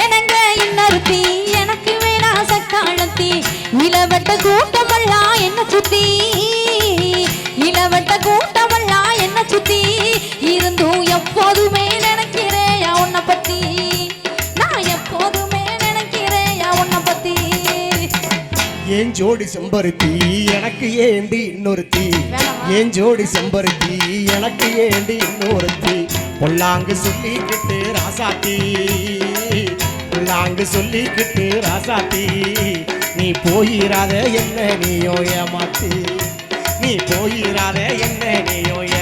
எனங்க இன்னொருத்தி எனக்கு வேணா சக்காளத்தி இளவட்ட கூட்டமல்லா என்ன சுத்தி? இளவட்ட கூட்டமல்லா என்ன சுத்தி? இருந்தும் எப்போதுமே நினைக்கிறேயா உன்னை பத்தி? நான் எப்போதுமே நினைக்கிறேயா உன்னை பத்தி? ஏன் ஜோடி செம்பருத்தி எனக்கு ஏண்டி இன்னொருத்தி? ஏன் ஜோடி செம்பருத்தி எனக்கு ஏண்டி இன்னொருத்தி? பொல்லாங்கு சொல்லிக்கிட்டு ராசாத்தி. பொல்லாங்கு சொல்லிக்கிட்டு ராசாத்தி. நீ போயிராத என்ன நீயோ ஏமாத்தி. நீ போயிராத என்ன நீயோ ஏ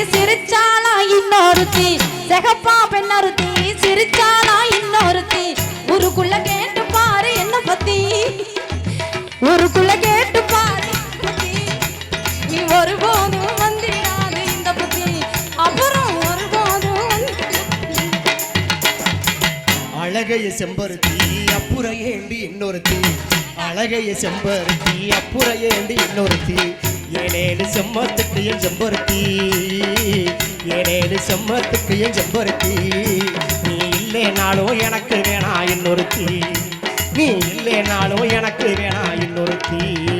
பெண்ணொருத்தி சிரிச்சாளா இன்னொருத்தி? செகப்பா பெண்ணொருத்தி சிரிச்சாளா இன்னொருத்தி? ஊருக்குள்ள கேட்டு பாரு என்ன பத்தி? ஊருக்குள்ள கேட்டு பாரு என்னை பத்தி. நீ ஒருபோதும் வந்திடாது இந்த பத்தி. அப்புறம் ஒருபோதும் வந்திடாது. அழகைய செம்பருத்தி அப்புறம் ஏண்டி இன்னொருத்தி? அழகைய செம்பருத்தி அப்புறம் ஏண்டி இன்னொருத்தி? ஏழேழு செம்மத்துக்கு என் செம்பருத்தி. ஏழேழு செம்மத்துக்கு என் செம்பருத்தி. நீ இல்லைனாலும் எனக்கு வேணா இன்னொருத்தி. நீ இல்லைனாலும் எனக்கு வேணா இன்னொருத்தி.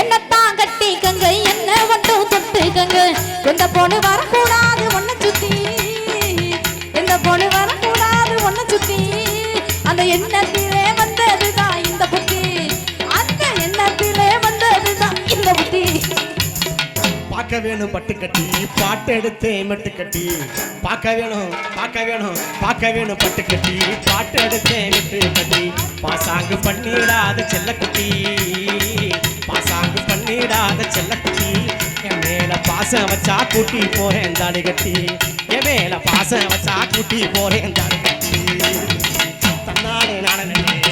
என்னத்தான் கட்டிக்கங்க என்ன மட்டும் தொட்டுக்கங்க எந்த பொண்ணு வரக்கூடாது ஒன்ன சுத்தி. எந்த பொண்ணு வரக்கூடாது ஒன்ன சுத்தி. அந்த எண்ணத்திலே வந்ததுதான் இந்த புத்தி. அந்த எண்ணத்திலே வந்ததுதான் இந்த புத்தி. பார்க்க வேணும் பட்டுக்கட்டி பாட்டு எடுத்து மெட்டு பார்க்க வேணும் பார்க்க வேணும் பார்க்க வேணும் பட்டுக்கட்டி பாட்டு எடுத்து மெட்டு கட்டி. பாசாங்கு பண்ணிடாத செல்லக்குட்டி. செல்லக்குட்டி என் மேல பாசம் வச்சா கூட்டி போறேன் தாடி கட்டி. என் மேல பாசம் வச்சா கூட்டி போறேன் தாடி கட்டி. தன்னாடு நாடனே நாடனே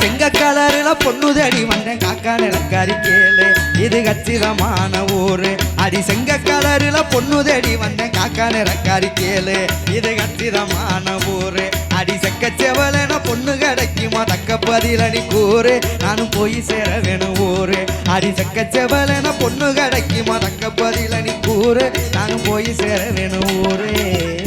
செங்க கலருல பொண்ணுதடி வந்தேன் காக்கா நிலக்காரி கேளு. இது கச்சிதமான ஊரு. அடி செங்க கலருல பொண்ணுதடி வந்தேன் காக்கா நிலக்காரி கேளு. இது கச்சிதமான ஊரு. அடி செக்க செவலன பொண்ணு கிடைக்குமா? தக்க பதிலனி கூறு. நானும் போய் சேர வேணும் ஊரு. அடி செக்க செவலன பொண்ணு கிடைக்குமா? தக்க பதிலனி கூறு. நானும் போய் சேர வேணும் ஊரே.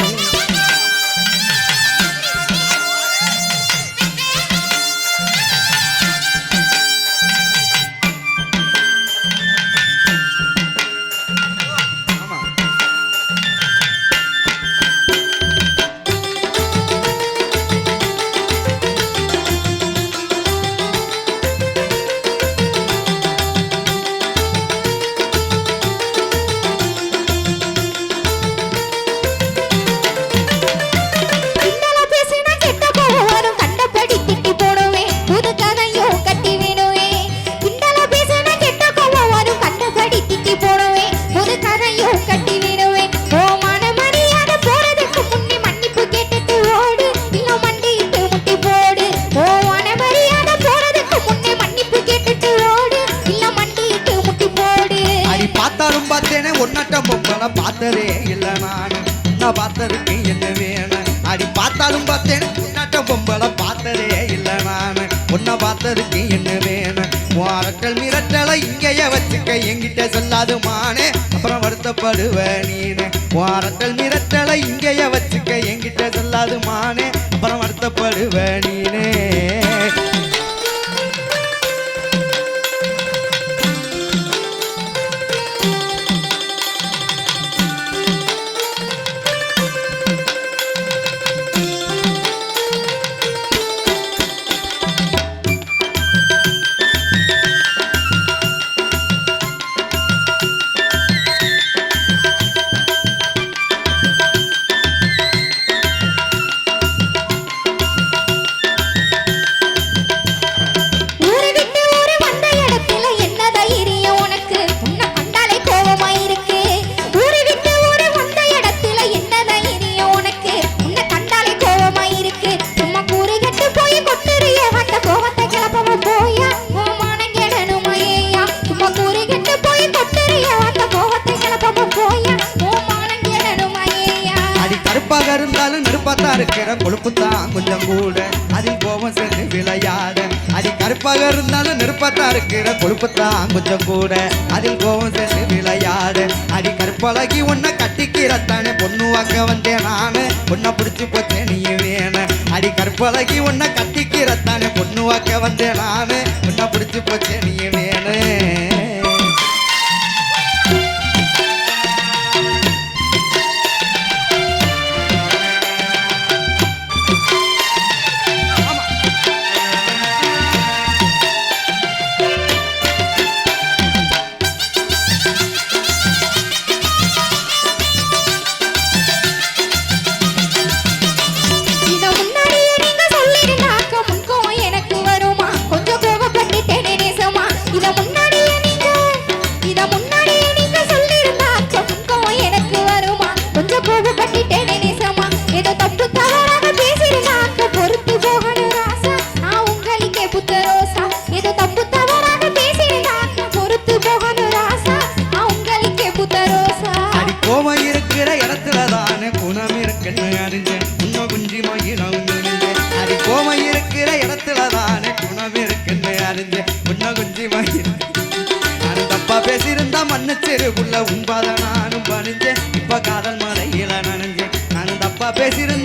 அடி பார்த்தேன். பார்த்தேனே பொம்பளை பார்த்ததே இல்லை நான். உன்னை பார்த்ததுக்கு என்ன வேணும் அரட்டல் மிரட்டலை இங்கேயே வச்சுக்க எங்கிட்ட சொல்லாது மானே. அப்புறம் வருத்தப்படுவ நீனு. அரட்டல் மிரட்டலை இங்கேயே வச்சுக்க எங்கிட்ட சொல்லாது மானே. அப்புறம் வருத்தப்படுவ நீனே. இருக்கிற கொழுப்பு தான் கொஞ்சம் கூட. அதில் கோபம் சென்று விளையாட. அடி கருப்பாக இருந்தாலும் நெருப்பத்தா இருக்கிற கொழுப்பு தான் கொஞ்சம் கூட. அதில் கோபம் சென்று விளையாட. அடி கருப்பழகி உன்னை கட்டிக்கிறத்தானே பொண்ணு வாக்க வந்தேன் நானு. உன்னை பிடிச்சி போச்சே நீ வேண. அடி கருப்பழகி உன்னை கட்டிக்கிறத்தானே பொண்ணு வாக்க வந்தேன் நானு. உன்னை பிடிச்சி போச்சே நீ வேணு. இருக்குன்னு அறிஞ்சேன் குஞ்சி மயில் நான் தப்பா பேசியிருந்தா மன்னிச்சிருக்குள்ள உன்பாத நானும் பணிஞ்சேன். இப்ப காதல் மலையில நனைஞ்சேன். நான் தப்பா பேசியிருந்தா